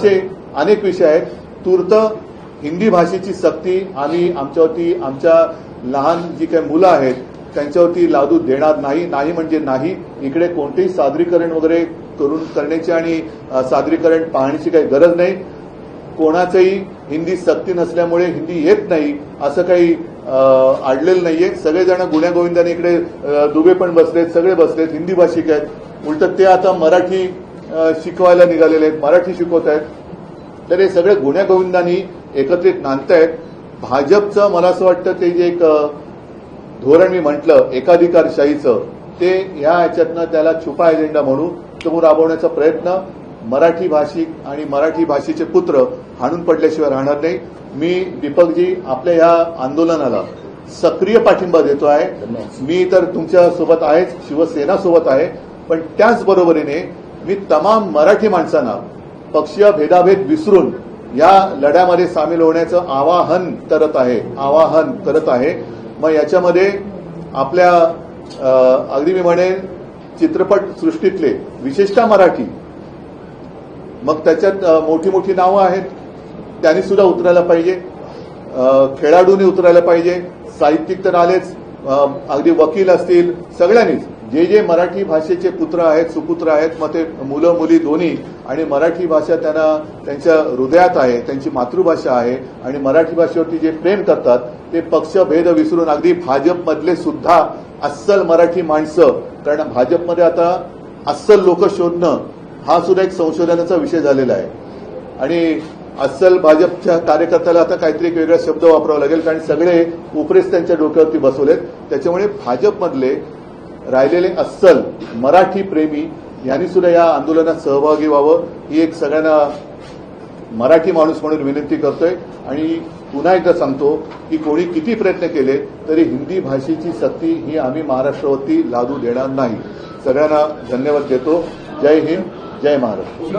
असे अनेक विषय आहेत. तूर्त हिंदी भाषेची सक्ती आम्ही आमच्यावरती आमच्या लहान जी काही मुलं आहेत त्यांच्यावरती लादू देणार नाही नाही म्हणजे नाही. इकडे कोणतेही सादरीकरण वगैरे करून करण्याची आणि सादरीकरण पाहण्याची काही गरज नाही. कोणाचंही हिंदी सक्ती नसल्यामुळे हिंदी येत नाही असं काही आडलेलं आढळलेलं नाहीये. सगळेजण गुण्यागोविंदाने इकडे दुबे पण बसलेत सगळे बसलेत हिंदी भाषिक आहेत. उलट ते आता मराठी शिकवायला निघालेले आहेत मराठी शिकवत आहेत. तर हे सगळे गुण्यागोविंदांनी एकत्रित नांदतायत. भाजपचं मला असं वाटतं ते जे एक धोरण मी म्हटलं एकाधिकारशाहीचं ते या ह्याच्यातनं त्याला छुपा एजेंडा म्हणू तो राबवण्याचा प्रयत्न मराठी भाषिक आणि मराठी भाषेचे पुत्र हाणून पडल्याशिवाय राहणार नाही. मी दीपकजी आपल्या या आंदोलनाला सक्रिय पाठिंबा देतो आहे. मी तर तुमच्यासोबत आहेच शिवसेना सोबत आहे. पण त्याचबरोबरीने मी तमाम मराठी माणसांना पक्षीय भेदाभेद विसरून या लढ्यामध्ये सामील होण्याचं आवाहन करत आहे आवाहन करत आहे. मग याच्यामध्ये आपल्या अगदी मी म्हणेन चित्रपट सृष्टीतले विशेषतः मराठी मग त्याच्यात मोठी मोठी नावं आहेत. त्यांनी सुद्धा उतरायला पाहिजे. खेळाडूंनी उतरायला पाहिजे. साहित्यिक तर आलेच. अगदी वकील असतील सगळ्यांनीच. जे जे मराठी भाषेचे पुत्र आहेत सुपुत्र आहेत मग ते मुलं मुली दोन्ही आणि मराठी भाषा त्यांना त्यांच्या हृदयात आहे त्यांची मातृभाषा आहे आणि मराठी भाषेवरती जे प्रेम करतात ते पक्षभेद विसरून अगदी भाजपमधले सुद्धा अस्सल मराठी माणसं. कारण भाजपमध्ये आता अस्सल लोक शोधणं हा सुद्धा एक संशोधनाचा विषय झालेला आहे. आणि अस्सल भाजपच्या कार्यकर्त्याला आता काहीतरी एक वेगळा शब्द वापरावा लागेल कारण सगळे उपरेस त्यांच्या डोक्यावरती बसवलेत. त्याच्यामुळे भाजपमधले राहिलेले अस्सल मराठी प्रेमी यांनी सुद्धा या आंदोलनात सहभागी व्हावं ही एक सगळ्यांना मराठी माणूस म्हणून विनंती करतोय. आणि पुन्हा एकदा सांगतो की कोणी किती प्रयत्न केले तरी हिंदी भाषेची सक्ती ही आम्ही महाराष्ट्रावरती लादू देणार नाही. सगळ्यांना धन्यवाद देतो. जय हिंद. जय महाराष्ट्र